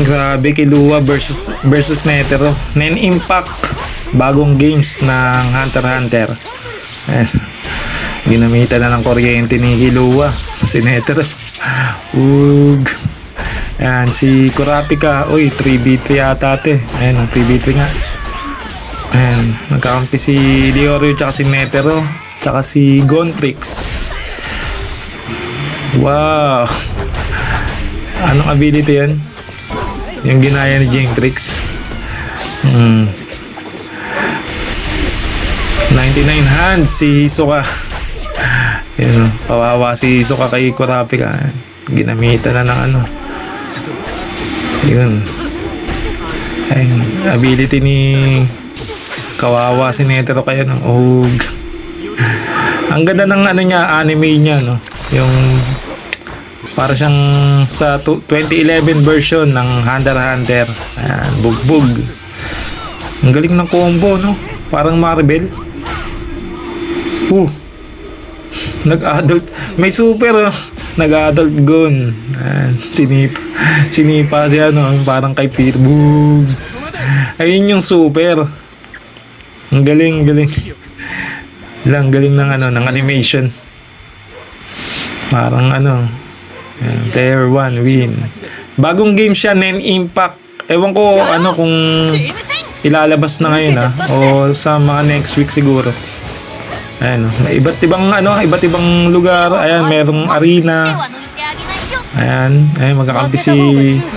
Grabe, Kilua versus, versus Netero. Nen Impact. Bagong games ng Hunter Hunter. Eh, ginamitan na ng kuryente ni Kilua. Si Netero. Ug. Ayan, si Kurapika. Uy, 3v3 yata ate. Ayan, 3v3 nga. Ayan, nagkakampi si Leorio tsaka si Netero. Tsaka si Gontrix. Wow. Anong ability yan? Yung ginaya ni Jintrix. Hmm. 99 hands si Hisoka. Yun, kawawa si Hisoka kay Kurapika. Ginamitan na ng ano. Yun. Ayun, ability ni kawawa si Netero kaya no. Og. Ang ganda ng ano niya, anime niya no. Yung para siyang sa tu- 2011 version ng Hunter Hunter. Ayan, bugbog. Ang galing ng combo, no? Parang Marvel. Uh. Nag-adult. May super, oh. Nag-adult gun. Ayan, sinipa. Sinipa siya, no? Parang kay Peter. Boom. Ayun yung super. Ang galing, galing. Lang, galing ng ano, ng animation. Parang ano, player 1 win. Bagong game siya, Nen Impact. Ewan ko ano kung ilalabas na ngayon ah o sa mga next week siguro. Ayan, oh. may iba't ibang ano, iba't ibang lugar. Ayan, merong arena. Ayan, ayan magkakampi si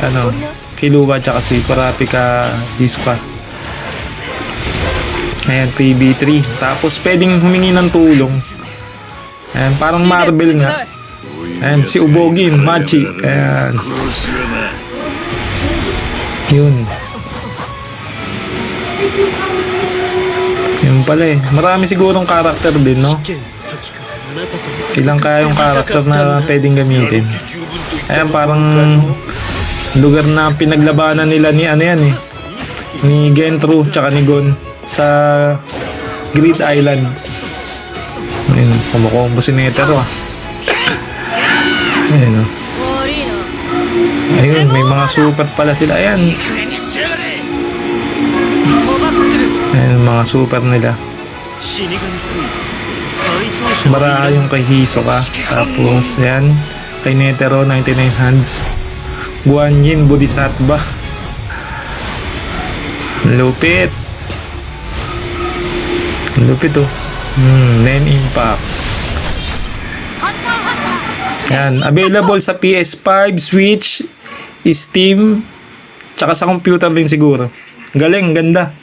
ano, Kiluwa tsaka si Kurapika Dispa. Ayan, 3v3. Tapos pwedeng humingi ng tulong. Ayan, parang Marvel nga. Ayan, si Ubogin, Machi. Ayan. Yun. Yun pala eh. Marami sigurong karakter din, no? Ilang kaya yung karakter na pwedeng gamitin. Ayan, parang lugar na pinaglabanan nila ni ano yan eh. Ni Gentro tsaka ni Gon sa Grid Island. Ayun, kumukombo si Netero ah. Ayun oh. Ayun, may mga super pala sila. Ayan. Ayun, mga super nila. Bara yung kay Hisoka. Tapos, yan. Kay Netero, 99 hands. Guan Yin, Bodhisattva. Lupit. Lupit oh. Hmm, Nen Impact. Yan, available sa PS5, Switch, Steam, tsaka sa computer din siguro. Galing, ganda.